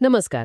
नमस्कार.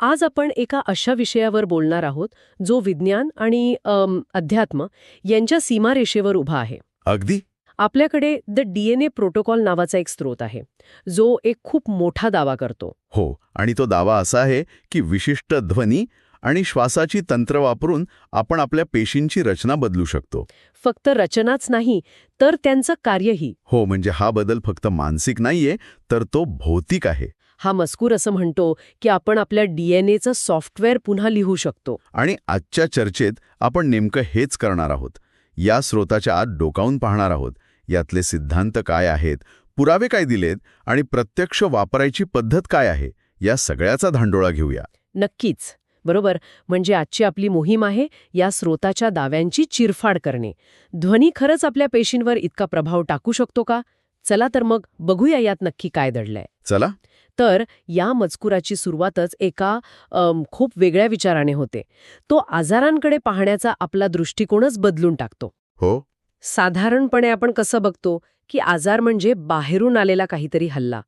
आज आपण एका अशा विषयावर बोलणार आहोत जो विज्ञान आणि अम, अध्यात्म यांच्या सीमारेषेवर उभा आहे. अगदी. आपल्याकडे द डीएनए प्रोटोकॉल नावाचा एक स्रोत आहे जो एक खूप मोठा दावा करतो. हो आणि तो दावा असा आहे की विशिष्ट ध्वनी आणि श्वासाची तंत्र वापरून आपण आपल्या पेशींची रचना बदलू शकतो. फक्त रचनाच नाही तर त्यांचं कार्यही. हो म्हणजे हा बदल फक्त मानसिक नाहीये तर तो भौतिक आहे. हा मजकूर असं म्हणतो की आपण आपल्या डीएनएचं सॉफ्टवेअर पुन्हा लिहू शकतो. आणि आजच्या चर्चेत आपण नेमकं हेच करणार आहोत. या स्रोताच्या आत डोकावून पाहणार आहोत. यातले सिद्धांत काय आहेत पुरावे काय दिलेत आणि प्रत्यक्ष वापरायची पद्धत काय आहे या सगळ्याचा धांडोळा घेऊया. नक्कीच. बरोबर. म्हणजे आजची आपली मोहीम आहे या स्रोताच्या दाव्यांची चिरफाड करणे. ध्वनी खरंच आपल्या पेशींवर इतका प्रभाव टाकू शकतो का? चला तर मग बघूया यात नक्की काय दडलंय. चला. तर या मजकुराची सुरुवातच एका खूप वेगळ्या विचाराने होते. तो आजारांकडे पाहण्याचा आपला दृष्टिकोनच बदलून टाकतो. हो. साधारणपणे आपण कसं बघतो की आजार म्हणजे बाहेरून आलेला काहीतरी हल्ला.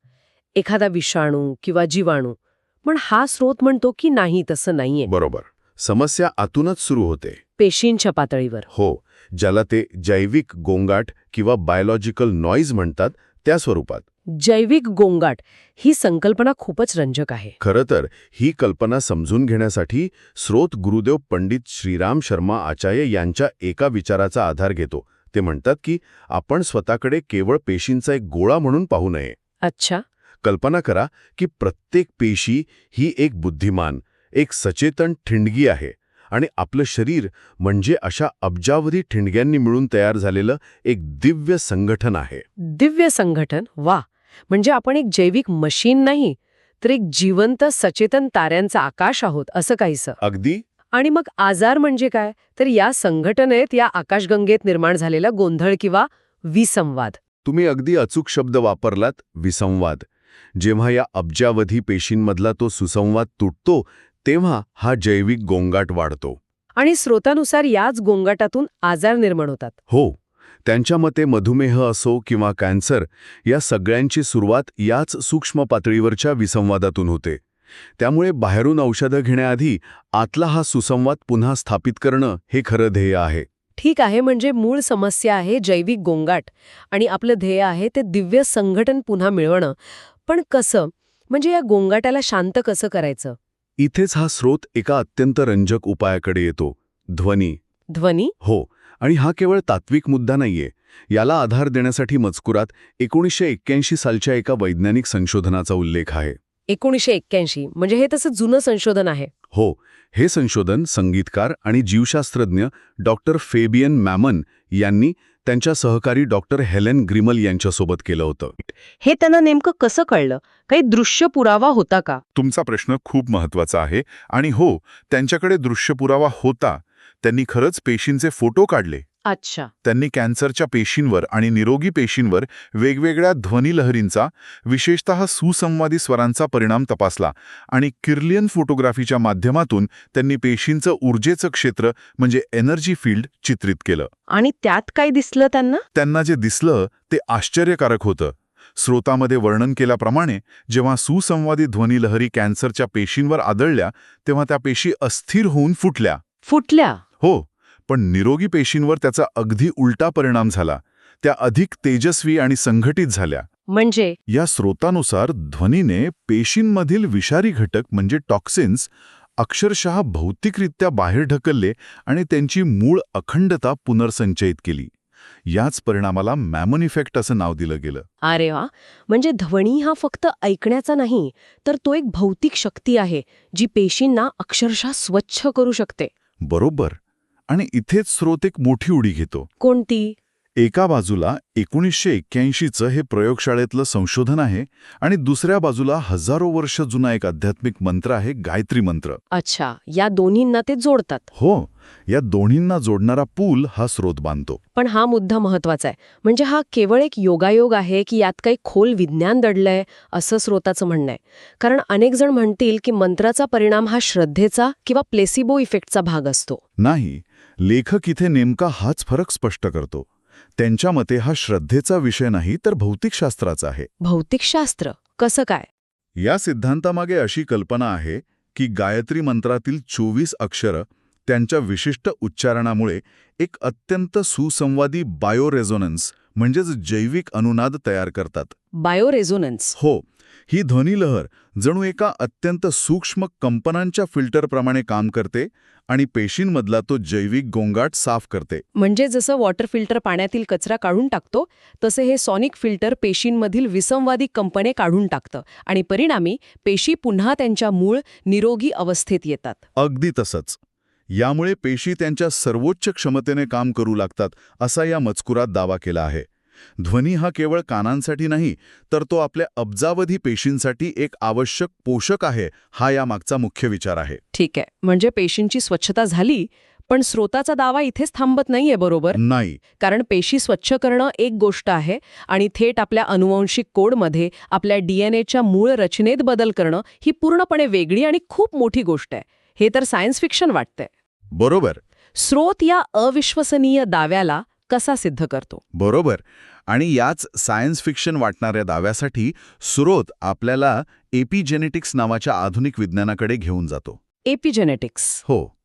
एखादा विषाणू किंवा जीवाणू. पण हा स्रोत म्हणतो की नाही तसं नाहीये. बरोबर. समस्या आतूनच सुरू होते. पेशींच्या पातळीवर. हो ज्याला ते जैविक गोंगाट किंवा बायोलॉजिकल नॉईज म्हणतात त्या स्वरूपात. जैविक गोंगाट ही संकल्पना खूपच रंजक आहे. खरं तर ही कल्पना समजून घेण्यासाठी स्रोत गुरुदेव पंडित श्रीराम शर्मा आचार्य यांच्या एका विचाराचा आधार घेतो. ते म्हणतात की आपण स्वतःकडे केवळ पेशींचा एक गोळा म्हणून पाहू नये. अच्छा. कल्पना करा की प्रत्येक पेशी ही एक बुद्धिमान एक सचेतन ठिणगी आहे. आणि आपलं शरीर म्हणजे अशा अब्जावधी ठिणग्यांनी मिळून तयार झालेलं एक दिव्य संघटन आहे. दिव्य संघटन वा! म्हणजे आपण एक जैविक मशीन नाही तर एक जिवंत सचेतन ताऱ्यांचं आकाश आहोत असं काहीसं. अगदी. आणि मग आजार म्हणजे काय? तर या संघटनेत या आकाशगंगेत निर्माण झालेला गोंधळ किंवा विसंवाद. तुम्ही अगदी अचूक शब्द वापरलात विसंवाद. जेव्हा या अब्जावधी पेशींमधला तो सुसंवाद तुटतो तेव्हा हा जैविक गोंगाट वाढतो. आणि स्रोतानुसार याच गोंगाटातून आजार निर्माण होतात. हो त्यांच्या मते मधुमेह असो किंवा कॅन्सर या सगळ्यांची सुरुवात याच सूक्ष्म पातळीवरच्या विसंवादातून होते. त्यामुळे बाहेरून औषधं घेण्याआधी आतला हा सुसंवाद पुन्हा स्थापित करणं हे खरं ध्येय आहे. ठीक आहे म्हणजे मूळ समस्या आहे जैविक गोंगाट आणि आपलं ध्येय आहे ते दिव्य संघटन पुन्हा मिळवणं. पण कसं? म्हणजे या गोंगाटाला शांत कसं करायचं? इथेच हा स्रोत एका अत्यंत रंजक उपायाकडे येतो ध्वनी. ध्वनी? हो आणि हा केवळ तात्विक मुद्दा नाहीये. याला आधार देण्यासाठी मजकुरात एकोणीसशे एक्क्याऐंशी सालच्या एका वैज्ञानिक संशोधनाचा उल्लेख आहे. एकोणीसशे एक्क्याऐंशी म्हणजे हे तसं जुनं संशोधन आहे. हो हे संशोधन संगीतकार आणि जीवशास्त्रज्ञ डॉक्टर फेबियन मॅमन यांनी त्यांच्या सहकारी डॉक्टर हेलेन ग्रिमल यांच्यासोबत केलं होतं. हे त्यांना नेमकं कसं कळलं? काही दृश्य पुरावा होता का? तुमचा प्रश्न खूप महत्त्वाचा आहे आणि हो त्यांच्याकडे दृश्य पुरावा होता. त्यांनी खरंच पेशींचे फोटो काढले. अच्छा. त्यांनी कॅन्सरच्या पेशींवर आणि निरोगी पेशींवर वेगवेगळ्या ध्वनिलहरींचा विशेषतः सुसंवादी स्वरांचा परिणाम तपासला आणि किर्लियन फोटोग्राफीच्या माध्यमातून त्यांनी पेशींचं ऊर्जेचं क्षेत्र म्हणजे एनर्जी फील्ड चित्रित केलं. आणि त्यात काय दिसलं त्यांना? त्यांना जे दिसलं ते आश्चर्यकारक होतं. स्रोतामध्ये वर्णन केल्याप्रमाणे जेव्हा सुसंवादी ध्वनिलहरी कॅन्सरच्या पेशींवर आदळल्या तेव्हा त्या पेशी अस्थिर होऊन फुटल्या. फुटल्या. हो. पण निरोगी पेशींवर त्याचा अगदी उलटा परिणाम झाला. त्या अधिक तेजस्वी आणि संघटित झाल्या. म्हणजे? या स्रोतानुसार ध्वनीने पेशींमधील विषारी घटक म्हणजे टॉक्सिन्स अक्षरशः भौतिकरित्या बाहेर ढकलले आणि त्यांची मूळ अखंडता पुनर्संचयित केली. याच परिणामाला मॅमन इफेक्ट असं नाव दिलं गेलं. अरे वा! म्हणजे ध्वनी हा फक्त ऐकण्याचा नाही तर तो एक भौतिक शक्ती आहे जी पेशींना अक्षरशः स्वच्छ करू शकते. बरोबर. आणि इथेच स्रोत एक मोठी उडी घेतो. कोणती? एका बाजूला एकोणीसशे एक्क्याऐंशीचं हे प्रयोगशाळेतलं संशोधन आहे आणि दुसऱ्या बाजूला हजारो वर्ष जुना एक आध्यात्मिक मंत्र आहे गायत्री मंत्र. अच्छा या दोन्हींना ते जोडतात. हो या दोन्हींना जोडणारा पूल हा स्रोत बांधतो. पण हा मुद्दा महत्त्वाचा आहे. म्हणजे हा केवळ एक योगायोग आहे की यात काही खोल विज्ञान दडलंय असं स्रोताचं म्हणणं आहे. कारण अनेक जण म्हणतील की मंत्राचा परिणाम हा श्रद्धेचा किंवा प्लेसिबो इफेक्टचा भाग असतो. नाही लेखक इथे नेमका हाच फरक स्पष्ट करतो. त्यांच्या मते हा श्रद्धेचा विषय नाही तर भौतिकशास्त्राचा आहे. भौतिकशास्त्र कसं काय? या सिद्धांतामागे अशी कल्पना आहे की गायत्री मंत्रातील चोवीस अक्षरं त्यांच्या विशिष्ट उच्चारणामुळे एक अत्यंत सुसंवादी बायोरेझोनन्स म्हणजेच जैविक अनुनाद तयार करतात. बायोरेझोनन्स. हो ही ध्वनिलहर जणू एका अत्यंत सूक्ष्म कंपनांच्या फिल्टरप्रमाणे काम करते आणि पेशींमधला तो जैविक गोंगाट साफ करते. म्हणजे जसं वॉटर फिल्टर पाण्यातील कचरा काढून टाकतो तसे हे सॉनिक फिल्टर पेशींमधील विसंवादी कंपने काढून टाकतं आणि परिणामी पेशी पुन्हा त्यांच्या मूळ निरोगी अवस्थेत येतात. अगदी तसंच. यामुळे पेशी त्यांच्या सर्वोच्च क्षमतेने काम करू लागतात असा या मजकुरात दावा केला आहे. ध्वनी हा केवळ कानांसाठी नाही तर तो आपल्या अब्जावधी पेशींसाठी एक आवश्यक पोषक आहे हा यामागचा मुख्य विचार आहे. ठीक आहे. म्हणजे पेशींची स्वच्छता झाली पण स्रोताचा दावा इथेच थांबत नाहीये बरोबर? नाही. कारण पेशी स्वच्छ करणं एक गोष्ट आहे आणि थेट आपल्या अनुवंशिक कोडमध्ये आपल्या डीएनएच्या मूळ रचनेत बदल करणं ही पूर्णपणे वेगळी आणि खूप मोठी गोष्ट आहे. हे तर सायन्स फिक्शन वाटतंय. बरोबर. स्रोत या अविश्वसनीय दाव्याला कसा सिद्ध करतो? बरोबर. आणि याच सायन्स फिक्शन वाटणाऱ्या दाव्यासाठी स्रोत आपल्याला एपिजेनेटिक्स नावाच्या आधुनिक विज्ञानाकडे घेऊन जातो. एपिजेनेटिक्स हो.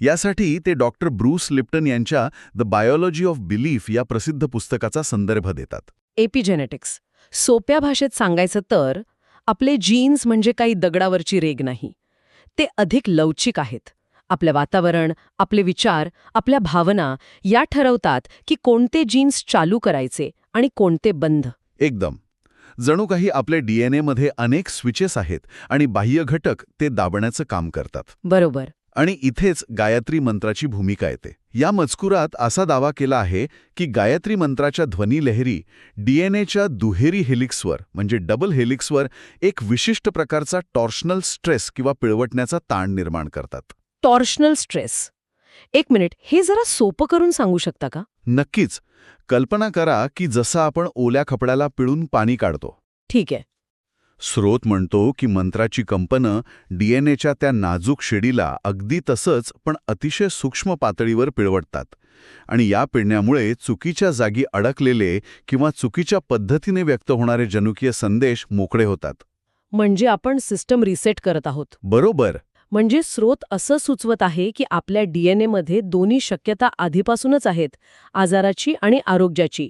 यासाठी ते डॉक्टर ब्रूस लिप्टन यांच्या द बायोलॉजी ऑफ बिलीफ या प्रसिद्ध पुस्तकाचा संदर्भ देतात. एपिजेनेटिक्स सोप्या भाषेत सांगायचं तर आपले जीन्स म्हणजे काही दगडावरची रेग नाही. ते अधिक लवचिक आहेत. आपलं वातावरण आपले विचार आपल्या भावना या ठरवतात की कोणते जीन्स चालू करायचे आणि कोणते बंद. एकदम. जणू काही आपल्या डीएनएमध्ये अनेक स्विचेस आहेत आणि बाह्य घटक ते दाबण्याचं काम करतात. बरोबर. आणि इथेच गायत्री मंत्राची भूमिका येते. या मजकुरात असा दावा केला आहे की गायत्री मंत्राच्या ध्वनी लहरी डीएनएच्या दुहेरी हेलिक्सवर म्हणजे डबल हेलिक्सवर एक विशिष्ट प्रकारचा टॉर्शनल स्ट्रेस किंवा पिळवटण्याचा ताण निर्माण करतात. Torsional stress. एक मिनिट हे जरा सोपं करून सांगू शकता का? नक्कीच. कल्पना करा की जसं आपण ओल्या कपड्याला पिळून पाणी काढतो. ठीक आहे. स्रोत म्हणतो की मंत्राची कंपनं डीएनएच्या त्या नाजूक शिडीला अगदी तसंच पण अतिशय सूक्ष्म पातळीवर पिळवटतात. आणि या पिळण्यामुळे चुकीच्या जागी अडकलेले किंवा चुकीच्या पद्धतीने व्यक्त होणारे जनुकीय संदेश मोकळे होतात. म्हणजे आपण सिस्टम रिसेट करत आहोत. बरोबर. म्हणजे स्रोत असं सुचवत आहे की आपल्या डीएनएमध्ये दोन्ही शक्यता आधीपासूनच आहेत आजाराची आणि आरोग्याची.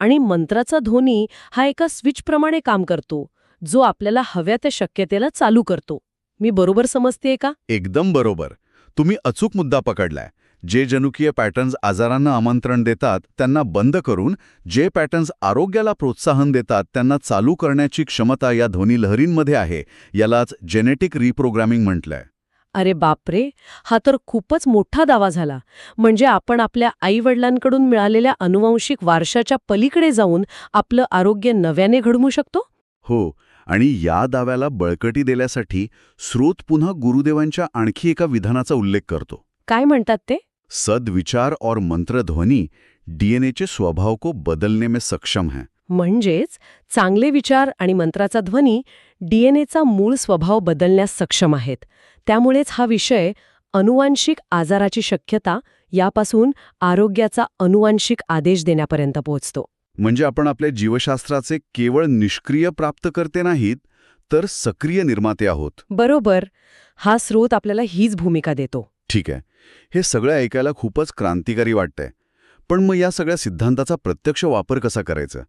आणि मंत्राचा ध्वनी हा एका स्विचप्रमाणे काम करतो जो आपल्याला हव्या त्या शक्यतेला चालू करतो. मी बरोबर समजतेय का? एकदम बरोबर. तुम्ही अचूक मुद्दा पकडलाय. जे जनुकीय पॅटर्न्स आजारांना आमंत्रण देतात त्यांना बंद करून जे पॅटर्न्स आरोग्याला प्रोत्साहन देतात त्यांना चालू करण्याची क्षमता या ध्वनी लहरींमध्ये आहे यालाच जेनेटिक रिप्रोग्रामिंग म्हटलंय. अरे बापरे हा तर खूपच मोठा दावा झाला. म्हणजे आपण आपल्या आईवडिलांकडून मिळालेल्या अनुवंशिक वारशाच्या पलीकडे जाऊन आपलं आरोग्य नव्याने घडवू शकतो? हो आणि या दाव्याला बळकटी देण्यासाठी स्रोत पुन्हा गुरुदेवांच्या आणखी एका विधानाचा उल्लेख करतो. काय म्हणतात ते? सद्विचार और मंत्र ध्वनि डीएनए स्वभाव को बदलने में सक्षम है. म्हणजेच चांगले विचार आणि मंत्राचा ध्वनी डीएनएचा मूळ स्वभाव बदलण्यास सक्षम आहेत. त्यामुळेच हा विषय अनुवांशिक आजाराची शक्यता यापासून आरोग्याचा अनुवांशिक आदेश देण्यापर्यंत पोहोचतो. म्हणजे आपण आपल्या जीवशास्त्राचे केवळ निष्क्रिय प्राप्तकर्ते नाहीत तर सक्रिय निर्माते आहोत. बरोबर. हा स्रोत आपल्याला हीच भूमिका देतो. ठीक आहे. हे सगळं ऐकायला खूपच क्रांतिकारी वाटतंय. पण मग या सगळ्या सिद्धांताचा प्रत्यक्ष वापर कसा करायचा?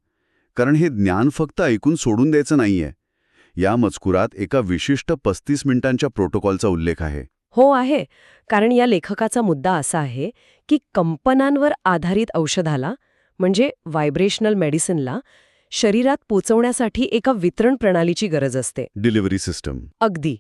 कारण हे ज्ञान फक्त ऐकून सोडून द्यायचं नाहीये. या मजकुरात एका विशिष्ट पस्तीस मिनिटांच्या प्रोटोकॉलचा उल्लेख आहे. हो आहे. कारण या लेखकाचा मुद्दा असा आहे की कंपनांवर आधारित औषधाला म्हणजे व्हायब्रेशनल मेडिसिनला शरीरात पोचवण्यासाठी एका वितरण प्रणालीची गरज असते. Delivery system. अगदी.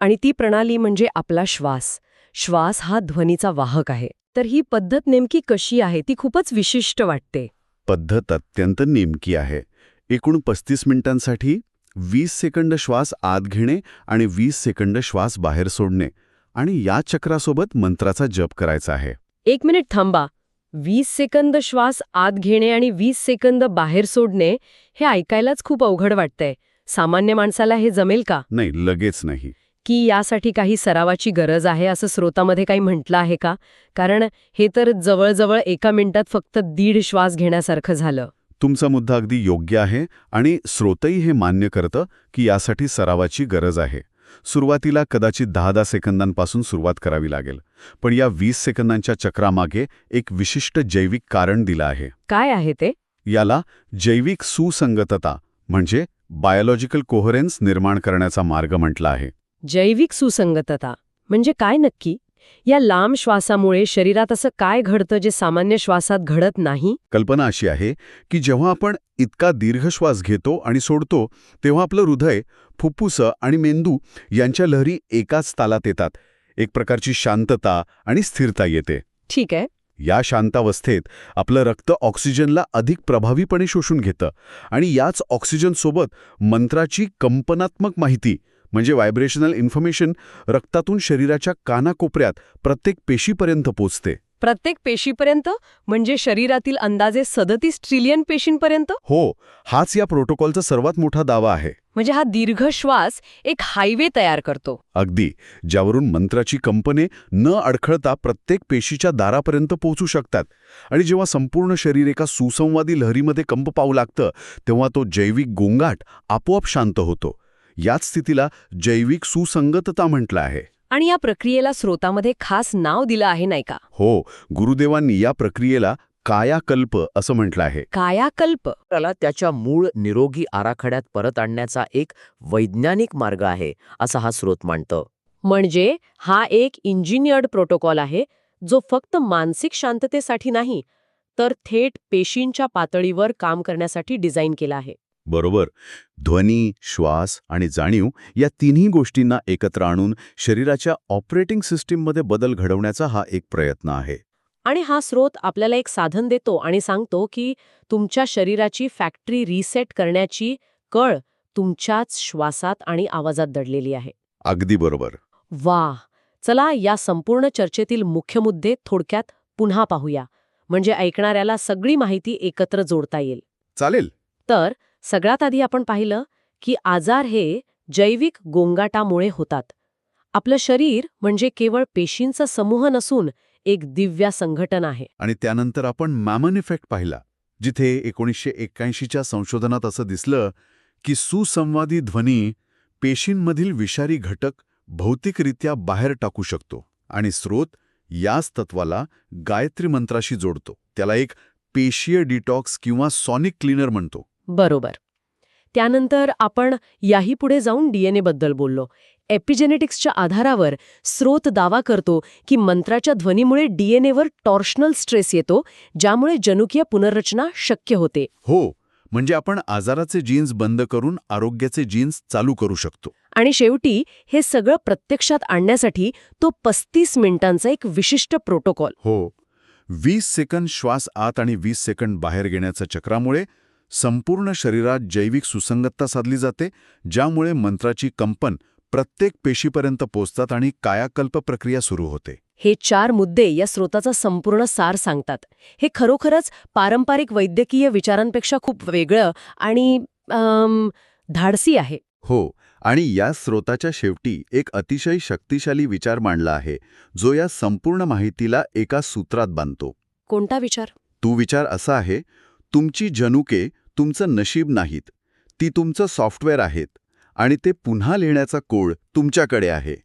आणि ती प्रणाली म्हणजे आपला श्वास. श्वास हा ध्वनीचा वाहक आहे. तर ही पद्धत नेमकी कशी आहे ती खूपच विशिष्ट वाटते. पद्धत अत्यंत नेमकी आहे. एकूण पस्तीस मिनिटांसाठी वीस सेकंद श्वास आत घेणे आणि वीस सेकंद श्वास बाहेर सोडणे. आणि या चक्रासोबत मंत्राचा जप करायचा आहे. एक मिनिट थांबा. वीस सेकंद श्वास आत घेणे आणि वीस सेकंद बाहेर सोडणे हे ऐकायलाच खूप अवघड वाटतंय. सामान्य माणसाला हे जमेल का? नाही लगेच नाही. की यासाठी काही सरावाची गरज आहे असं स्रोतामध्ये काही म्हटलं आहे का? कारण हे तर जवळजवळ एका मिनिटात फक्त दीड श्वास घेण्यासारखं झालं. तुमचा मुद्दा अगदी योग्य आहे आणि श्रोतही हे मान्य करतं की यासाठी सरावाची गरज आहे. सुरुवातीला कदाचित दहा दहा सेकंदांपासून सुरुवात करावी लागेल पण या वीस सेकंदांच्या चक्रामागे एक विशिष्ट जैविक कारण दिलं आहे. काय आहे ते? याला जैविक सुसंगतता म्हणजे बायोलॉजिकल कोहरेन्स निर्माण करण्याचा मार्ग म्हटला आहे. जैविक सुसंगतता म्हणजे काय नक्की? या लांब श्वासामुळे शरीरात असं काय घडतं जे सामान्य श्वासात घडत नाही? कल्पना अशी आहे की जेव्हा आपण इतका दीर्घ श्वास घेतो आणि सोडतो तेव्हा आपलं हृदय फुफ्फुसं आणि मेंदू यांच्या लहरी एकाच तालात येतात. एक प्रकारची शांतता आणि स्थिरता येते. ठीक आहे. या शांतावस्थेत आपलं रक्त ऑक्सिजनला अधिक प्रभावीपणे शोषून घेतं आणि याच ऑक्सिजनसोबत मंत्राची कंपनात्मक माहिती म्हणजे व्हायब्रेशनल इन्फॉर्मेशन रक्तातून शरीराच्या कानाकोपऱ्यात प्रत्येक पेशीपर्यंत पोचते. प्रत्येक पेशीपर्यंत? म्हणजे शरीरातील अंदाजे सदतीस ट्रिलियन पेशींपर्यंत? हो हाच या प्रोटोकॉलचा सर्वात मोठा दावा आहे. म्हणजे हा दीर्घ श्वास एक हायवे तयार करतो. अगदी ज्यावरून मंत्राची कंपने न अडखळता प्रत्येक पेशीच्या दारापर्यंत पोहोचू शकतात. आणि जेव्हा संपूर्ण शरीर एका सुसंवादी लहरीमध्ये कंप पाहू लागतं तेव्हा तो जैविक गोंगाट आपोआप शांत होतो. याच स्थितीला जैविक सुसंगतता म्हटलं आहे. आणि या प्रक्रियेला स्रोतामध्ये खास नाव दिलं आहे नाही का? हो गुरुदेवांनी या प्रक्रियेला कायाकल्प असं म्हटलं आहे. कायाकल्प. त्याला त्याच्या मूळ निरोगी आराखड्यात परत आणण्याचा एक वैज्ञानिक मार्ग आहे असा हा स्रोत मांडतो. म्हणजे हा एक इंजिनियर्ड प्रोटोकॉल आहे जो फक्त मानसिक शांततेसाठी नाही तर थेट पेशींच्या पातळीवर काम करण्यासाठी डिझाईन केला आहे. बरोबर? ध्वनी श्वास आणि जाणीव या तिन्ही गोष्टींना एकत्र आणून शरीराच्या ऑपरेटिंग सिस्टीममध्ये बदल घडवण्याचा हा एक प्रयत्न आहे. आणि हा स्रोत आपल्याला एक साधन देतो आणि सांगतो की तुमच्या शरीराची फॅक्टरी रिसेट करण्याची कळ तुमच्याच श्वासात आणि आवाजात दडलेली आहे. अगदी बरोबर. वा चला या संपूर्ण चर्चेतील मुख्य मुद्दे थोडक्यात पुन्हा पाहूया. म्हणजे ऐकणाऱ्याला सगळी माहिती एकत्र जोडता येईल. चालेल. तर सगळ्यात आधी आपण पाहिलं की आजार हे जैविक गोंगाटामुळे होतात. आपलं शरीर म्हणजे केवळ पेशींचा समूह नसून एक दिव्या संघटन आहे. आणि त्यानंतर आपण मॅमन इफेक्ट पाहिला जिथे एकोणीसशे एक्क्याऐंशीच्या संशोधनात असं दिसलं की सुसंवादी ध्वनी पेशींमधील विषारी घटक भौतिकरित्या बाहेर टाकू शकतो आणि स्रोत याच तत्वाला गायत्री मंत्राशी जोडतो. त्याला एक पेशीय डिटॉक्स किंवा सॉनिक क्लीनर म्हणतो. बरोबर. त्यानंतर आपण याही पुढे जाऊन डीएनए बद्दल बोललो. एपिजेनेटिक्सच्या आधारावर स्रोत दावा करतो की मंत्राच्या ध्वनीमुळे डीएनएवर टॉर्शनल स्ट्रेस येतो ज्यामुळे जनुकीय पुनर्रचना शक्य होते. हो म्हणजे आपण आजाराचे जीन्स बंद करून आरोग्याचे जीन्स चालू करू शकतो. आणि शेवटी हे सगळं प्रत्यक्षात आणण्यासाठी तो पस्तीस मिनिटांचा एक विशिष्ट प्रोटोकॉल. हो वीस सेकंद श्वास आत आणि वीस सेकंद बाहेर घेण्याच्या चक्रामुळे संपूर्ण शरीरात जैविक सुसंगतता साधली जाते ज्यामुळे मंत्राची कंपन प्रत्येक पेशीपर्यंत पोचतात आणि कायाकल्प प्रक्रिया सुरू होते. हे चार मुद्दे या स्रोताचा संपूर्ण सार सांगतात. हे खरोखरच पारंपरिक वैद्यकीय विचारांपेक्षा खूप वेगळं आणि धाडसी आहे. हो आणि या स्रोताच्या शेवटी एक अतिशय शक्तिशाली विचार मांडला आहे जो या संपूर्ण माहितीला एका सूत्रात बांधतो. कोणता विचार? तो विचार असा आहे तुमची जनुके तुमचं नशीब नाहीत. ती तुमचं सॉफ्टवेअर आहेत. आणि ते पुन्हा लिहिण्याचा कोड तुमच्याकडे आहे.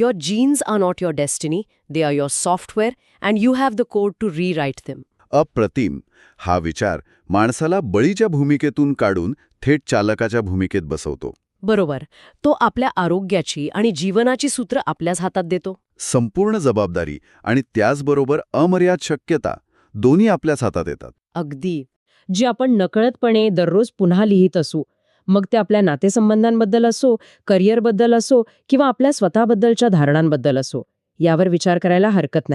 Your genes are not your destiny, they are your software, and you have the code to rewrite them. अप्रतिम. हा विचार माणसाला बळीच्या भूमिकेतून काढून थेट चालकाच्या भूमिकेत बसवतो. बरोबर. तो आपल्या आरोग्याची आणि जीवनाची सूत्र आपल्याच हातात देतो. संपूर्ण जबाबदारी आणि त्याचबरोबर अमर्याद शक्यता दोन्ही आपल्याच हातात येतात. अगदी. जे आपण नकळतपणे दररोज पुन्हा लिहित असू. मग ते आपल्या नातेसंबंधांबद्दल असो करिअरबद्दल असो किंवा आपल्या स्वतःबद्दलच्या धारणांबद्दल असो. यावर विचार करायला हरकत नाही.